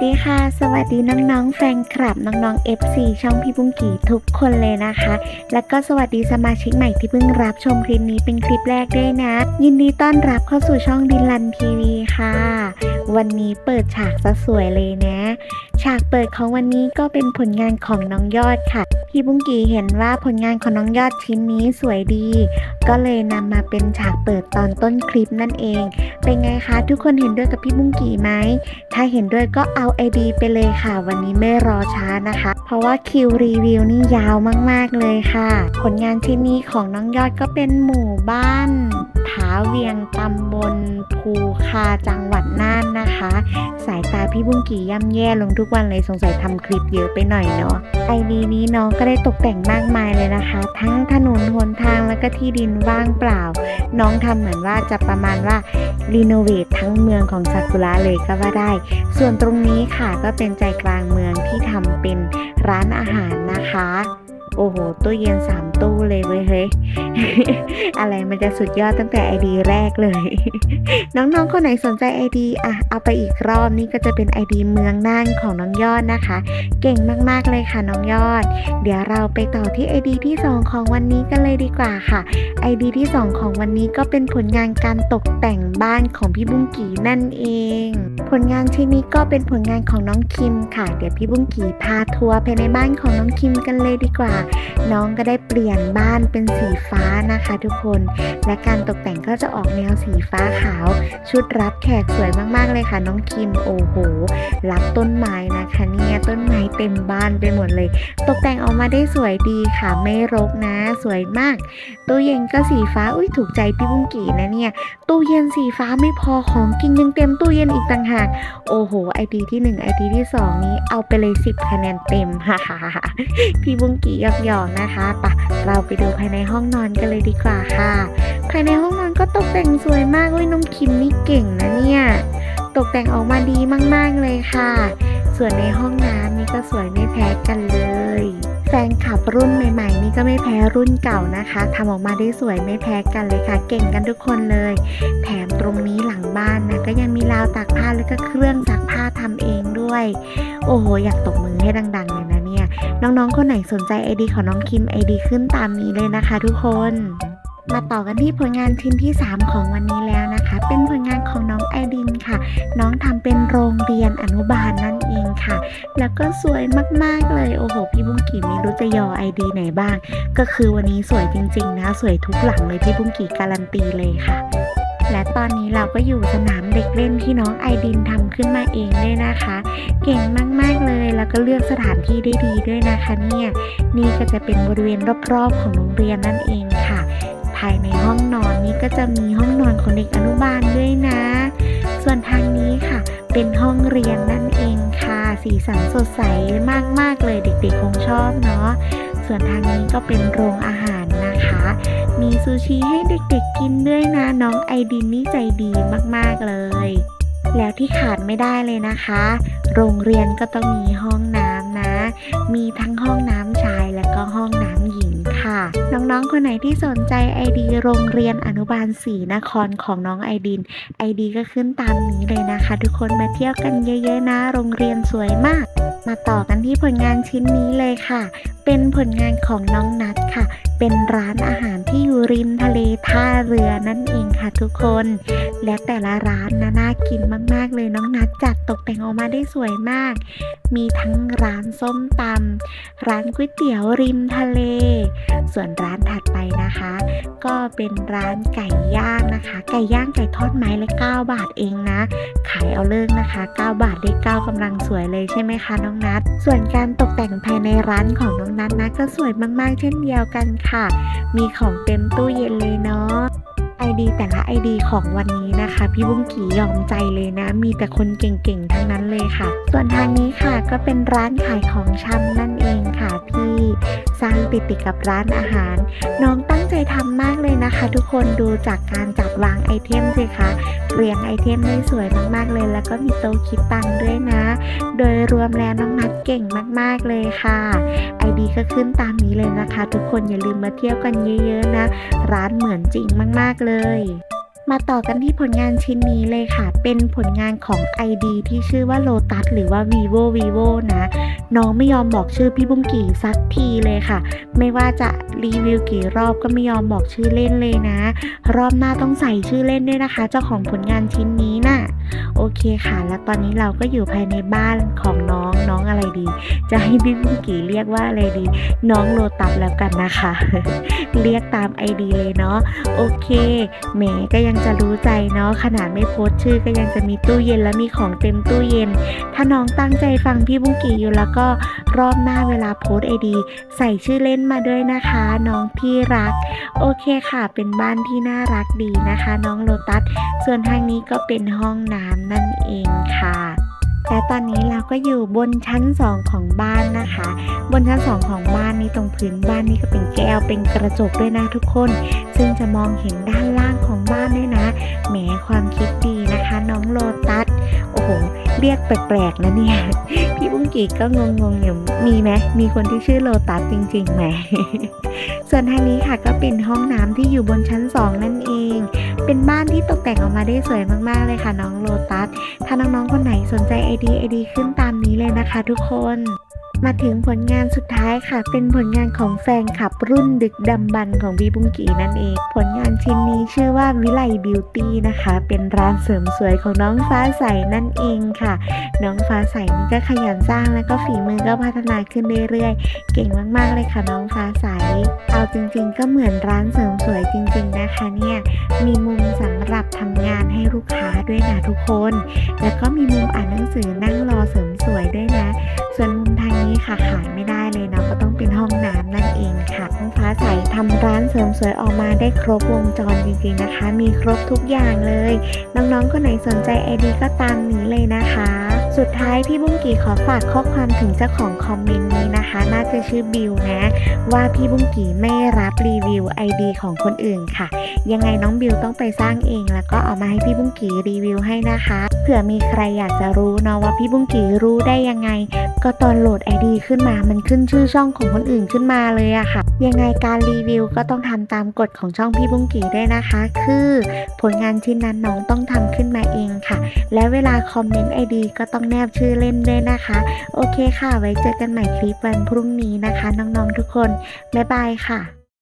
สวัสดีค่ะ สวัสดีน้องๆ แฟนคลับน้องๆ FC ช่องพี่บุ้งกีทุกคนเลยนะคะ แล้วก็สวัสดีสมาชิกใหม่ที่เพิ่งรับชมคลิปนี้เป็นคลิปแรกด้วยนะ ยินดีต้อนรับเข้าสู่ช่องดินลันทีวีค่ะ วันนี้เปิดฉากซะสวยเลยนะ ฉากเปิดของวันนี้ก็เป็นผลงานของน้องยอดค่ะ พี่บุ้งกีเห็นว่าผลงานของน้องยอดชิ้นนี้สวยดี ก็เลยนำมาเป็นฉากเปิดตอนต้นคลิปนั่นเอง เป็นไงคะ ทุกคนเห็นด้วยกับพี่บุ้งกีไหม ถ้าเห็นด้วยก็เอาไอดีไปเลยค่ะ วันนี้ไม่รอช้านะคะ เพราะว่าคิวรีวิวนี่ยาวมากๆเลยค่ะ ผลงานชิ้นนี้ของน้องยอดก็เป็นหมู่บ้านาเวียงตำบลภูคาจังหวัดน่านนะคะ สายตาพี่บุ้งกี่ย่ำแย่ลงทุกวันเลยสงสัยทำคลิปเยอะไปหน่อยเนาะไอดีนี้น้องก็ได้ตกแต่งมากมายเลยนะคะ ทั้งถนนหนทางแล้วก็ที่ดินว่างเปล่า น้องทำเหมือนว่าจะประมาณว่ารีโนเวททั้งเมืองของซากุระเลยก็ว่าได้ ส่วนตรงนี้ค่ะก็เป็นใจกลางเมืองที่ทำเป็นร้านอาหารนะคะ โอ้โหตู้เย็นสามตู้เลยเว้ยเฮ้ยอะไรมันจะสุดยอดตั้งแต่ไอดีแรกเลย น้องๆคนไหนสนใจไอดีอะเอาไปอีกรอบนี่ก็จะเป็นไอดีเมืองน่านของน้องยอดนะคะ เก่งมากๆเลยค่ะน้องยอด เดี๋ยวเราไปต่อที่ไอดีที่ 2 ของวันนี้กันเลยดีกว่าค่ะไอดีที่ 2 ของวันนี้ก็เป็นผลงานการตกแต่งบ้านของพี่บุ้งกีนั่นเอง ผลงานชิ้นนี้ก็เป็นผลงานของน้องคิมค่ะ เดี๋ยวพี่บุ้งกีพาทัวร์ไปในบ้านของน้องคิมกันเลยดีกว่าน้องก็ได้เปลี่ยนบ้านเป็นสีฟ้านะคะทุกคน และการตกแต่งก็จะออกแนวสีฟ้าขาว ชุดรับแขกสวยมากๆเลยค่ะ น้องคิมโอ้โหรับต้นไม้นะคะเนี่ยต้นไม้เต็มบ้านไปหมดเลย ตกแต่งออกมาได้สวยดีค่ะไม่รกนะ สวยมาก ตู้เย็นก็สีฟ้าอุ้ยถูกใจพี่บุ้งกีนะเนี่ยตู้เย็นสีฟ้าไม่พอของกินยังเต็มตู้เย็นอีกต่างหากโอ้โหไอดีที่1ไอดีที่ 2 นี้เอาไปเลย 10 คะแนนเต็มฮ่าฮ่าฮ่าพี่บุ้งกีหยอกนะคะปะเราไปดูภายในห้องนอนกันเลยดีกว่าค่ะ ภายในห้องนอนก็ตกแต่งสวยมากเว้ยน้องคิมนี่เก่งนะเนี่ยตกแต่งออกมาดีมากๆเลยค่ะ ส่วนในห้องน้ำนี่ก็สวยไม่แพ้กันเลยแฟนคลับรุ่นใหม่ๆ นี่ก็ไม่แพ้รุ่นเก่านะคะทำออกมาได้สวยไม่แพ้กันเลยค่ะ เก่งกันทุกคนเลย แถมตรงนี้หลังบ้านนะก็ยังมีราวตากผ้าแล้วก็เครื่องซักผ้าทำเองด้วย โอ้โห อยากตบมือให้ดังๆเลยนะ น้องๆ คนไหนสนใจไอดีของน้องคิมไอดีขึ้นตามนี้เลยนะคะทุกคน มาต่อกันที่ผลงานชิ้นที่ 3 ของวันนี้แล้วนะคะ เป็นผลงานของน้องไอดินค่ะ น้องทำเป็นโรงเรียนอนุบาลนั่นเองค่ะ แล้วก็สวยมากๆเลยโอ้โห พี่บุ้งกี่ไม่รู้จะยอไอดีไหนบ้าง ก็คือวันนี้สวยจริงๆนะ สวยทุกหลังเลยพี่บุ้งกี่การันตีเลยค่ะ และตอนนี้เราก็อยู่สนามเด็กเล่นที่น้องไอดินทำขึ้นมาเองด้วยนะคะ เก่งมากๆเลยแล้วก็เลือกสถานที่ได้ดีด้วยนะคะเนี่ยนี่ก็จะเป็นบริเวณรอบๆของโรงเรียนนั่นเองค่ะ ภายในห้องนอนนี้ก็จะมีห้องนอนของเด็กอนุบาลด้วยนะ ส่วนทางนี้ค่ะ เป็นห้องเรียนนั่นเองค่ะ สีสันสดใสมากๆเลยเด็กๆคงชอบเนาะส่วนทางนี้ก็เป็นโรงอาหารนะคะ มีซูชิให้เด็กๆกินด้วยนะน้องไอดินนี่ใจดีมากๆเลย แล้วที่ขาดไม่ได้เลยนะคะ โรงเรียนก็ต้องมีห้องน้ำนะ มีทั้งห้องน้ำชายและก็ห้องน้ำหญิงค่ะ น้องๆ คนไหนที่สนใจไอดีโรงเรียนอนุบาลศรีนครของน้องไอดินไอดีก็ขึ้นตามนี้เลยนะคะ ทุกคนมาเที่ยวกันเยอะๆนะ โรงเรียนสวยมาก มาต่อกันที่ผลงานชิ้นนี้เลยค่ะ เป็นผลงานของน้องนัดค่ะ เป็นร้านอาหารที่อยู่ริมทะเลท่าเรือนั่นเองค่ะทุกคน และแต่ละร้านนะน่ากินมากๆ เลยน้องนัดจัดตกแต่งออกมาได้สวยมาก มีทั้งร้านส้มตำร้านก๋วยเตี๋ยวริมทะเล ส่วนร้านร้านถัดไปนะคะ ก็เป็นร้านไก่ย่างนะคะ ไก่ย่างไก่ทอดไม้ละ9บาทเองนะ ขายเอาเลิกนะคะ 9 บาทได้9กำลังสวยเลยใช่ไหมคะน้องนัดส่วนการตกแต่งภายในร้านของน้องนัดนะก็สวยมากๆ เช่นเดียวกันค่ะ มีของเต็มตู้เย็นเลยเนาะไอดีแต่ละไอดีของวันนี้นะคะ พี่บุ้งกี่ยอมใจเลยนะ มีแต่คนเก่งๆ ทั้งนั้นเลยค่ะ ส่วนทางนี้ค่ะก็เป็นร้านขายของชำนั่นเองค่ะที่ ติดติดกับร้านอาหาร น้องตั้งใจทำมากเลยนะคะ ทุกคนดูจากการจัดวางไอเทมสิคะเรียงไอเทมได้สวยมากๆเลย แล้วก็มีโต๊ะคิดตังด้วยนะ โดยรวมแล้วน้องนัดเก่งมากๆเลยค่ะไอดีก็ขึ้นตามนี้เลยนะคะ ทุกคนอย่าลืมมาเที่ยวกันเยอะๆนะ ร้านเหมือนจริงมากๆเลย มาต่อกันที่ผลงานชิ้นนี้เลยค่ะ เป็นผลงานของ ID ที่ชื่อว่า Lotus หรือว่า vivo vivo นะ น้องไม่ยอมบอกชื่อพี่บุ้งกี่สักทีเลยค่ะ ไม่ว่าจะรีวิวกี่รอบก็ไม่ยอมบอกชื่อเล่นเลยนะ รอบหน้าต้องใส่ชื่อเล่นด้วยนะคะ เจ้าของผลงานชิ้นนี้น่ะ โอเคค่ะ แล้วตอนนี้เราก็อยู่ภายในบ้านของน้องน้องอะไรดี จะให้พี่บุ้งกี่เรียกว่าอะไรดี น้องโลตัสแล้วกันนะคะ เรียกตาม ID เลยเนาะโอเคแหมก็ยังจะรู้ใจเนาะขนาดไม่โพสชื่อก็ยังจะมีตู้เย็นและมีของเต็มตู้เย็น ถ้าน้องตั้งใจฟังพี่บุ้งกี่อยู่แล้วก็รอบหน้าเวลาโพสไอดี ใส่ชื่อเล่นมาด้วยนะคะ น้องที่รัก โอเคค่ะ เป็นบ้านที่น่ารักดีนะคะ น้องโลตัสส่วนทางนี้ก็เป็นห้องน้ำนั่นเองค่ะ และตอนนี้เราก็อยู่บนชั้น2ของบ้านนะคะ บนชั้น2ของบ้านนี้ตรงพื้นบ้านนี่ก็เป็นแก้วเป็นกระจกด้วยนะทุกคน ซึ่งจะมองเห็นด้านล่างของบ้านด้วยนะแหมความคิดดีนะคะ น้องโลตัส หเรียกแปลกๆนะเนี่ย พี่บุ้งกีก็งงๆอยู่มีไหมมีคนที่ชื่อโลตัสจริงๆไหม ส่วนทางนี้ค่ะก็เป็นห้องน้ำที่อยู่บนชั้น 2 นั่นเอง เป็นบ้านที่ตกแต่งออกมาได้สวยมากๆเลยค่ะน้องโลตัส ถ้าน้องๆคนไหนสนใจไอดีไอดีขึ้นตามนี้เลยนะคะทุกคน มาถึงผลงานสุดท้ายค่ะ เป็นผลงานของแฟนคลับรุ่นดึกดำบรรพ์ของบีบุงกีนั่นเอง ผลงานชิ้นนี้ชื่อว่าวิไลบิวตี้นะคะ เป็นร้านเสริมสวยของน้องฟ้าใสนั่นเองค่ะ น้องฟ้าใสนี่ก็ขยันสร้างแล้วก็ฝีมือก็พัฒนาขึ้นเรื่อยๆ เก่งมากๆเลยค่ะน้องฟ้าใส เอาจริงๆ ก็เหมือนร้านเสริมสวยจริง ๆนะคะเนี่ย มีมุมสำหรับทำงานให้ลูกค้าด้วยนะทุกคน แล้วก็มีมุมอ่านหนังสือนั่งรอเสริมสวยด้วยนะ ส่วนมุมทางนี้ค่ะขาดไม่ได้เลยเนาะก็ต้องเป็นห้องน้ำนั่นเองค่ะน้องฟ้าใสทำร้านเสริมสวยออกมาได้ครบวงจรจริงๆนะคะ มีครบทุกอย่างเลย น้องๆคนไหนสนใจไอดีก็ตามนี้เลยนะคะ สุดท้ายพี่บุ้งกี่ขอฝากข้อความถึงเจ้าของคอมเมนต์นี้นะคะ น่าจะชื่อบิวนะ ว่าพี่บุ้งกี่ไม่รับรีวิว ID ของคนอื่นค่ะ ยังไงน้องบิวต้องไปสร้างเอง แล้วก็เอามาให้พี่บุ้งกี่รีวิวให้นะคะ เผื่อมีใครอยากจะรู้เนาะว่าพี่บุ้งกี่รู้ได้ยังไงก็ตอนโหลด ID ขึ้นมา มันขึ้นชื่อช่องของคนอื่นขึ้นมาเลยอะค่ะ ยังไงการรีวิวก็ต้องทำตามกฎของช่องพี่บุ้งกี่ด้วยนะคะ คือผลงานชิ้นนั้นน้องต้องทำขึ้นมาเองค่ะ และเวลาคอมเมนต์ ID ก็ต้องแนบชื่อเล่นด้วยนะคะ โอเคค่ะ ไว้เจอกันใหม่คลิปวันพรุ่งนี้นะคะ น้องๆทุกคน บ๊ายบายค่ะ